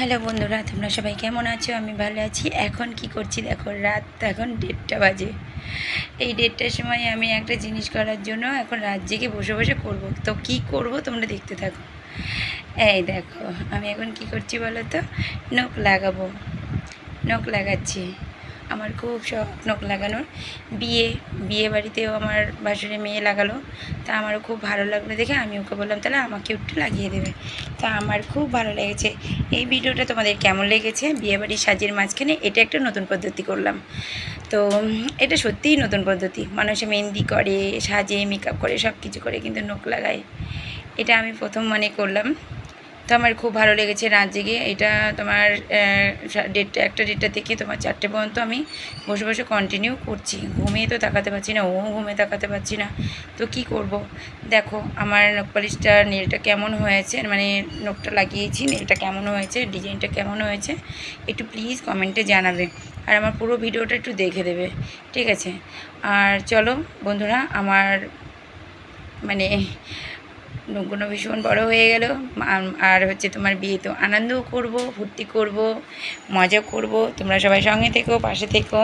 Hello বন্ধুরা, তোমরা সবাই কেমন আছো? আমি ভালো আছি। এখন কি করছি? দেখো, রাত এখন ডেটটা বাজে। এই ডেটটার সময় আমি একটা জিনিস করার জন্য এখন রাত জেগে বসে বসে করব। তো কি করব তোমরা দেখতে থাকো। এই দেখো, আমি এখন কি করছি বলো তো? নখ লাগাবো। নখ লাগাচ্ছি। আমার খুব শখ নখ লাগানোর। বিয়ে বিয়ে বাড়িতেও আমার বাসুরে মেয়ে লাগালো। তা আমারও খুব ভালো লাগল দেখে আমি ওকে বললাম, তাহলে আমাকে একটু লাগিয়ে দেবে। তা আমার খুব ভালো লেগেছে। এই ভিডিওটা তোমাদের কেমন লেগেছে? বিয়েবাড়ির সাজের মাঝখানে এটা একটা নতুন পদ্ধতি করলাম। তো এটা সত্যিই নতুন পদ্ধতি। মানুষে মেহেন্দি করে, সাজে মেকআপ করে সব কিছু করে কিন্তু নখ লাগায়। এটা আমি প্রথম মানে করলাম। তো আমার খুব ভালো লেগেছে রাত জেগে। এটা তোমার ডেটটা একটা ডেটটা থেকে তোমার চারটে পর্যন্ত আমি বসে বসে কন্টিনিউ করছি। ঘুমিয়ে তো তাকাতে পারছি না ও ঘুমিয়ে তাকাতে পারছি না। তো কি করব? দেখো, আমার নখ পালিশটা, নীলটা কেমন হয়েছে? মানে নখটা লাগিয়েছি, নীলটা কেমন হয়েছে? ডিজাইনটা কেমন হয়েছে? একটু প্লিজ কমেন্টে জানাবে। আর আমার পুরো ভিডিওটা একটু দেখে দেবে। ঠিক আছে? আর চলো, বন্ধুরা, আমার মানে নৌকোনো ভীষণ বড় হয়ে গেল। আর হচ্ছে তোমার বিয়ে, তো আনন্দও করব, ফুর্তি করব, মজা করব। তোমরা সবাই সঙ্গে থেকো, পাশে থেকো।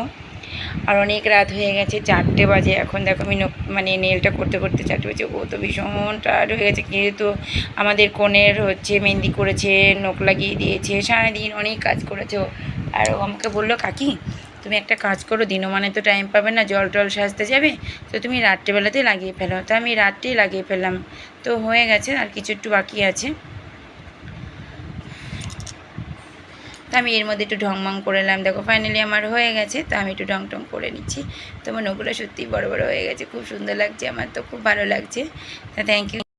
আর অনেক রাত হয়ে গেছে, চারটে বাজে। এখন দেখো আমি মানে নেলটা করতে করতে চারটে বাজে। ও তো ভীষণ টায়ার্ড হয়ে গেছে যেহেতু আমাদের কনের হচ্ছে মেহেন্দি করেছে নোক লাগিয়ে দিয়েছে, সারাদিন অনেক কাজ করেছে। আর ও আমাকে বলল, কাকি তুমি একটা কাজ করো, দিনও মানে তো টাইম পাবে না, জল টল সাজতে যাবে, তো তুমি রাত্রেবেলাতে লাগিয়ে ফেলো। তো আমি রাত্রেই লাগিয়ে ফেললাম। তো হয়ে গেছে, আর কিছু একটু বাকি আছে। তো আমি এর মধ্যে একটু ঢং মং করে নিলাম দেখো ফাইনালি আমার হয়ে গেছে, তো আমি একটু ঢং টং করে নিচ্ছি। তোমার নগুলো সত্যিই বড় বড় হয়ে গেছে, খুব সুন্দর লাগছে, আমার তো খুব ভালো লাগছে। তা থ্যাংক ইউ